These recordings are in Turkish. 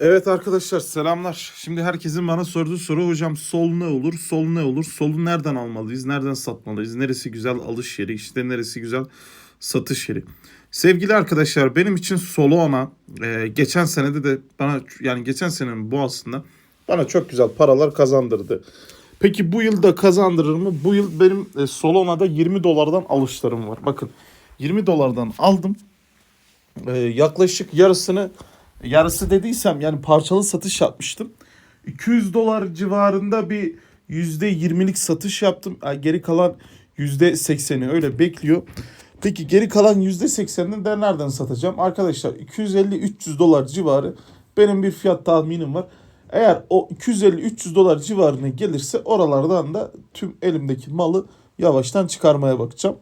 Evet arkadaşlar selamlar. Şimdi herkesin bana sorduğu soru hocam sol ne olur? Sol ne olur? Solu nereden almalıyız? Nereden satmalıyız? Neresi güzel alış yeri? İşte neresi güzel satış yeri? Sevgili arkadaşlar benim için Solana e, geçen senede de bana yani geçen senenin bu aslında bana çok güzel paralar kazandırdı. Peki bu yıl da kazandırır mı? Bu yıl benim e, Solana'da 20 dolardan alışlarım var. Bakın 20 dolardan aldım. E, yaklaşık yarısını yarısı dediysem yani parçalı satış yapmıştım. 200 dolar civarında bir %20'lik satış yaptım. Ay, Geri kalan %80'i öyle bekliyor. Peki geri kalan %80'ini de nereden satacağım? Arkadaşlar 250-300 dolar civarı benim bir fiyat tahminim var. Eğer o 250-300 dolar civarına gelirse oralardan da tüm elimdeki malı yavaştan çıkarmaya bakacağım.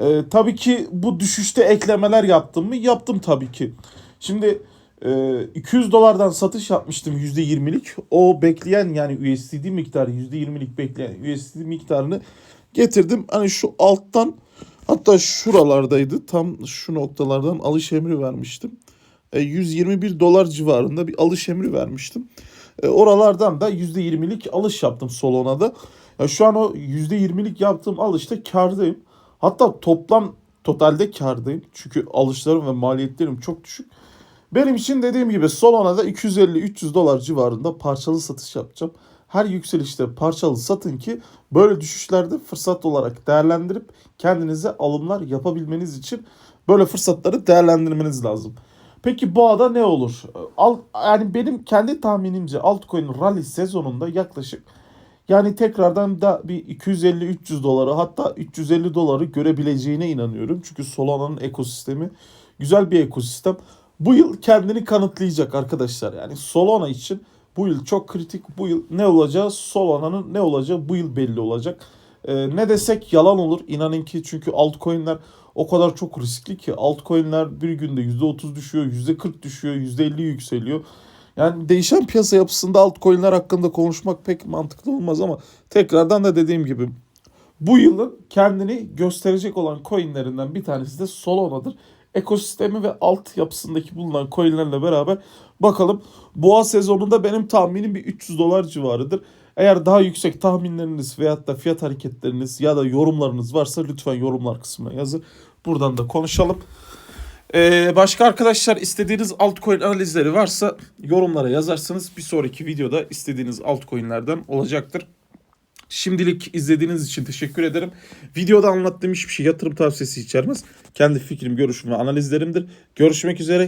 Ee, tabii ki bu düşüşte eklemeler yaptım mı? Yaptım tabii ki. Şimdi 200 dolardan satış yapmıştım %20'lik. O bekleyen yani USDT miktarı %20'lik bekleyen USDT miktarını getirdim. Hani şu alttan hatta şuralardaydı. Tam şu noktalardan alış emri vermiştim. E, 121 dolar civarında bir alış emri vermiştim. E, oralardan da %20'lik alış yaptım Solona'da. Ya şu an o %20'lik yaptığım alışta kardayım. Hatta toplam totalde kardayım. Çünkü alışlarım ve maliyetlerim çok düşük. Benim için dediğim gibi Solona'da 250-300 dolar civarında parçalı satış yapacağım. Her yükselişte parçalı satın ki böyle düşüşlerde fırsat olarak değerlendirip kendinize alımlar yapabilmeniz için böyle fırsatları değerlendirmeniz lazım. Peki boğada ne olur? Alt, yani benim kendi tahminimce altcoin rally sezonunda yaklaşık yani tekrardan da bir 250-300 doları hatta 350 doları görebileceğine inanıyorum. Çünkü Solana'nın ekosistemi güzel bir ekosistem. Bu yıl kendini kanıtlayacak arkadaşlar. Yani Solana için bu yıl çok kritik. Bu yıl ne olacağı Solana'nın ne olacağı bu yıl belli olacak. Ee, ne desek yalan olur. İnanın ki çünkü altcoin'ler o kadar çok riskli ki altcoin'ler bir günde %30 düşüyor, %40 düşüyor, %50 yükseliyor. Yani değişen piyasa yapısında altcoin'ler hakkında konuşmak pek mantıklı olmaz ama tekrardan da dediğim gibi bu yılın kendini gösterecek olan coinlerinden bir tanesi de Solana'dır. Ekosistemi ve alt yapısındaki bulunan coinlerle beraber bakalım. Boğa sezonunda benim tahminim bir 300 dolar civarıdır. Eğer daha yüksek tahminleriniz veyahut da fiyat hareketleriniz ya da yorumlarınız varsa lütfen yorumlar kısmına yazın. Buradan da konuşalım. Ee, başka arkadaşlar istediğiniz altcoin analizleri varsa yorumlara yazarsınız. Bir sonraki videoda istediğiniz altcoin'lerden olacaktır. Şimdilik izlediğiniz için teşekkür ederim. Videoda anlattığım hiçbir şey yatırım tavsiyesi içermez. Kendi fikrim, görüşüm ve analizlerimdir. Görüşmek üzere.